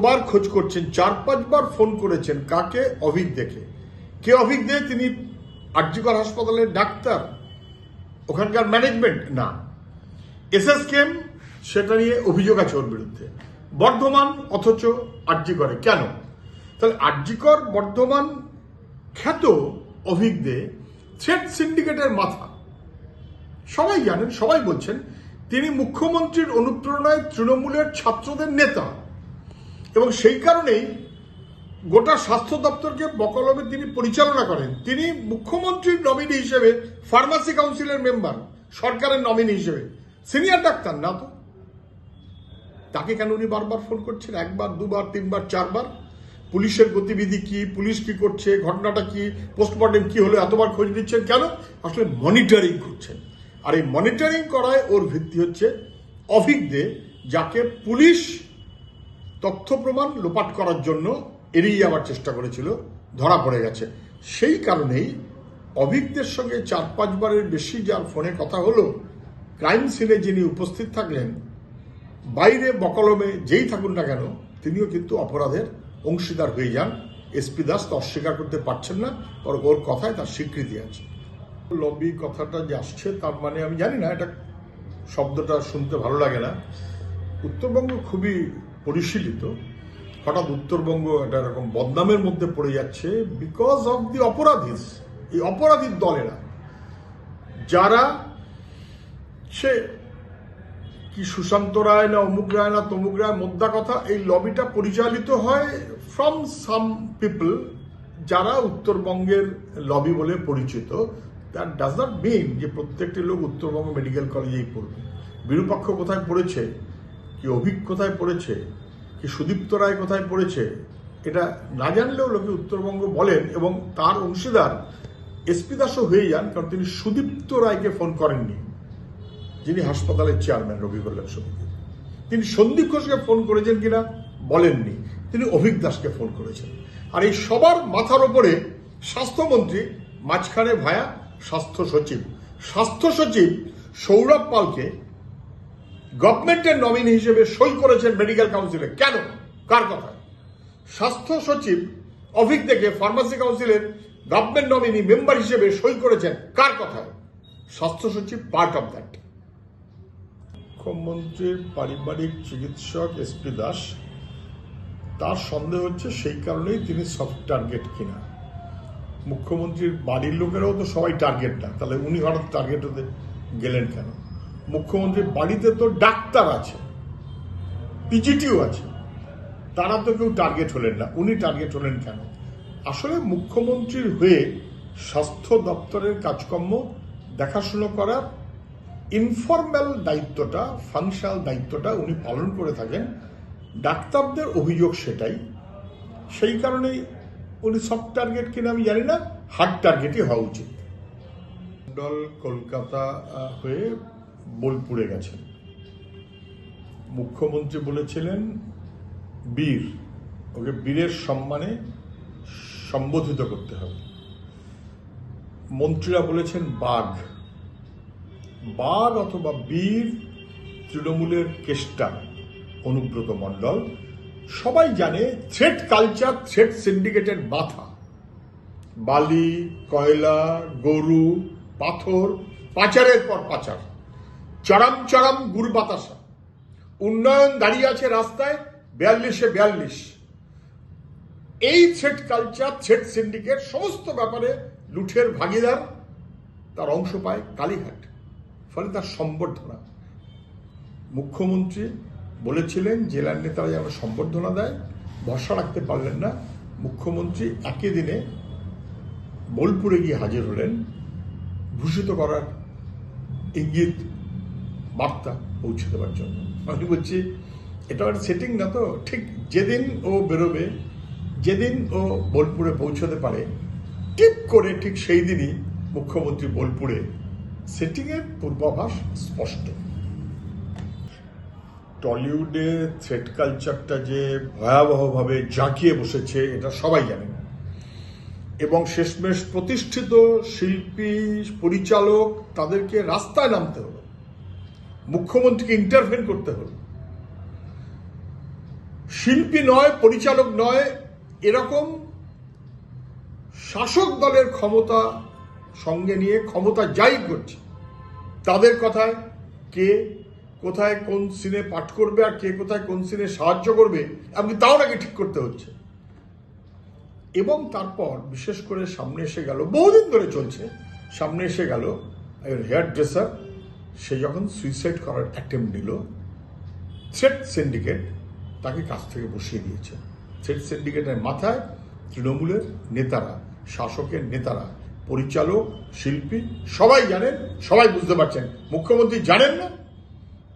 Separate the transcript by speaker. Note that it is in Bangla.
Speaker 1: বার খোঁজ করছেন, চার পাঁচবার ফোন করেছেন, কাকে? অভিক দেখে। কে অভিক দে? তিনি আরজিকর হাসপাতালের ডাক্তার। ওখানকার ম্যানেজমেন্ট? না। এসএস কেম? সেটা নিয়ে অভিযোগ আছে ওর বিরুদ্ধে। বর্ধমান অথচ আরজিকরে। কেন? তাহলে আরজিকর বর্ধমান খ্যাত অভিক দে থ্রেড সিন্ডিকেটের মাথা। সবাই জানেন, সবাই বলছেন, তিনি মুখ্যমন্ত্রীর অনুপ্রেরণায় তৃণমূলের ছাত্রদের নেতা। এবং সেই কারণেই গোটা স্বাস্থ্য দপ্তরকে বকলমে তিনি পরিচালনা করেন। তিনি মুখ্যমন্ত্রীর নমিনি হিসেবে ফার্মাসি কাউন্সিলের মেম্বার সরকারের নমিনি হিসেবে। সিনিয়র ডাক্তার না তো। তাকে কেন উনি বারবার ফোন করছেন? একবার, দুবার, তিনবার, চারবার? পুলিশের গতিবিধি কি? পুলিশ কি করছে? ঘটনাটা কি? পোস্টমর্টম কি হলো? এতবার খোঁজ নিচ্ছেন কেন? আসলে মনিটরিং করছেন। আর এই মনিটরিং করায় ওর ভিত্তি হচ্ছে অভিজ্ঞে, যাকে পুলিশ তথ্য প্রমাণ লোপাট করার জন্য এড়িয়ে যাওয়ার চেষ্টা করেছিল, ধরা পড়ে গেছে। সেই কারণেই অভিজ্ঞদের সঙ্গে চার পাঁচবারের বেশি যার ফোনে কথা হলো, ক্রাইম সিনে যিনি উপস্থিত থাকলেন, বাইরে বকলমে যেই থাকুন না কেন, তিনিও কিন্তু অপরাধের অংশীদার হয়ে যান। এসপি দাস তা অস্বীকার করতে পারছেন না, ওর ওর কথায় তার স্বীকৃতি আছে। লবি কথাটা যে আসছে তার মানে আমি জানি না, এটা শব্দটা শুনতে ভালো লাগে না। উত্তরবঙ্গ খুবই পরিশীলিত। হঠাৎ উত্তরবঙ্গ একটা এরকম বদনামের মধ্যে পড়ে যাচ্ছে বিকজ অফ দি অপরাধীস, এই অপরাধীর দলেরা। যারা, সে কি সুশান্ত রায় না অমুক রায় না তমুক রায়, মোদ্দা কথা, এই লবিটা পরিচালিত হয় ফ্রম সাম পিপল যারা উত্তরবঙ্গের লবি বলে পরিচিত। দ্যাট ডাজ নট মিন যে প্রত্যেকটি লোক উত্তরবঙ্গ মেডিকেল কলেজেই পড়বে। বিরূপাক্ষ কোথায় পড়েছে? কি অভিক কোথায় পড়েছে? কি সুদীপ্ত রায় কোথায় পড়েছে? এটা না জানলেও লোকে উত্তরবঙ্গ বলেন এবং তার অংশীদার এসপি দাসও হয়ে যান, কারণ তিনি সুদীপ্ত রায়কে ফোন করেননি। যিনি হাসপাতালের চেয়ারম্যান রবি কল্যাণ সমিতি তিনি সন্দীপ ঘোষকে ফোন করেছেন কিনা বলেননি। তিনি অভিক দাসকে ফোন করেছেন। আর এই সবার মাথার ওপরে স্বাস্থ্যমন্ত্রী, মাঝখানে ভায়া স্বাস্থ্য সচিব। স্বাস্থ্য সচিব সৌরভ পালকে গভর্নমেন্টের নমিনি হিসেবে সই করেছেন মেডিকেল কাউন্সিলে। কেন? কার কথা? স্বাস্থ্য সচিব অভিক দেখে ফার্মাসি কাউন্সিলের গভর্নমেন্ট নমিনি মেম্বার হিসেবে সই করেছেন। কার কথায় স্বাস্থ্য সচিব পার্ট অফ দ্যাট। মুখ্যমন্ত্রীর পারিবারিক চিকিৎসক এসপি দাস, তার সন্দেহ হচ্ছে সেই কারণেই তিনি সফট টার্গেট কিনা। মুখ্যমন্ত্রীর বাড়ির লোকেরাও তো সবাই টার্গেট না। তাহলে উনি হঠাৎ টার্গেট হতে গেলেন কেন? মুখ্যমন্ত্রীর বাড়িতে তো ডাক্তার আছে পিজিটিও আছে, তারা তো কেউ টার্গেট হলেন না। উনি টার্গেট হলেন কেন? আসলে মুখ্যমন্ত্রীর হয়ে স্বাস্থ্য দপ্তরের কাজকর্ম, দেখাশুনো করার ইনফর্মাল দায়িত্বটা ফাংশনাল দায়িত্বটা উনি পালন করে থাকেন। ডাক্তারদের অভিযোগ সেটাই। সেই কারণেই উনি সফট টার্গেট কিনা আমি জানি না হার্ড টার্গেটই হওয়া উচিত। দল কলকাতা হয়ে বোলপুরে গেছেন মুখ্যমন্ত্রী বলেছিলেন, বীর, ওকে বীরের সম্মানে সম্বোধিত করতে হবে। মন্ত্রীরা বলেছেন, বাঘ। বাঘ অথবা বীর তৃণমূলের কেষ্টা, অনুব্রত মণ্ডল, সবাই জানে থ্রেড কালচার থ্রেড সিন্ডিকেটের মাথা বালি, কয়লা, গরু, পাথর, পাচারের পর পাচার। চরম চরম গুড় বাতাসা উন্নয়ন দাঁড়িয়ে আছে রাস্তায়, বিয়াল্লিশে বিয়াল্লিশ। এই থ্রেড কালচার থ্রেড সিন্ডিকেট সমস্ত ব্যাপারে লুঠের ভাগিদার, তার অংশ পায় কালীঘাট। ফলে তার সম্বর্ধনা। মুখ্যমন্ত্রী বলেছিলেন, জেলার নেতারা যেন সম্বর্ধনা দেয়, ভরসা রাখতে পারলেন না। মুখ্যমন্ত্রী একই দিনে বোলপুরে গিয়ে হাজির হলেন। ভূষিত করার ইঙ্গিত বার্তা পৌঁছে দেওয়ার জন্য। আমি বলছি, এটা একটা সেটিং না তো। ঠিক যেদিন ও বেরোবে, যেদিন ও বোলপুরে পৌঁছতে পারে টিপ করে ঠিক সেই দিনই মুখ্যমন্ত্রী বোলপুরে সেটিংয়ের পূর্বাভাস স্পষ্ট। টলিউডে থ্রেড কালচারটা যে ভয়াবহভাবে জাঁকিয়ে বসেছে, এটা সবাই জানে। এবং শেষমেশ প্রতিষ্ঠিত শিল্পী, পরিচালক, তাদেরকে রাস্তায় নামতে হলো মুখ্যমন্ত্রীকে ইন্টারভেন করতে হলো। শিল্পী নয়, পরিচালক নয়, এরকম শাসক দলের ক্ষমতা সঙ্গে নিয়ে ক্ষমতা যাই করছে, তাদের কথায় কে কোথায় কোন সিনে পাঠ করবে আর কে কোথায় কোন সিনে সাহায্য করবে, এমনকি তাও নাকি ঠিক করতে হচ্ছে। এবং তারপর বিশেষ করে সামনে এসে গেল, বহুদিন ধরে চলছে, সামনে এসে গেল হেয়ার ড্রেসার সে যখন সুইসাইড করার অ্যাটেম্প নিল থ্রেড সিন্ডিকেট তাকে কাছ থেকে বসিয়ে দিয়েছে। থ্রেড সিন্ডিকেটের মাথায় তৃণমূলের নেতারা, শাসকের নেতারা, পরিচালক, শিল্পী, সবাই জানেন, সবাই বুঝতে পারছেন। মুখ্যমন্ত্রী জানেন না